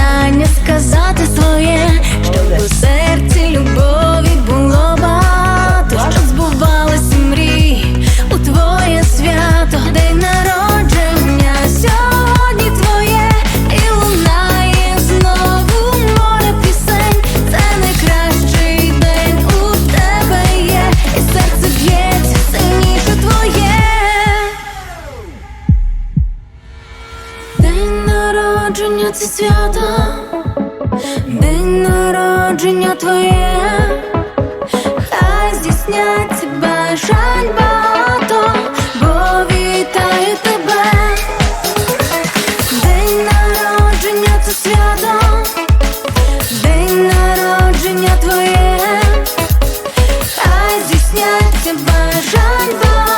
años народження це свято, день народження твоє, хай здійсняться бажань багато, бо вітаю тебе, день народження це свято, день народження твоє, хай здійсняться бажань багато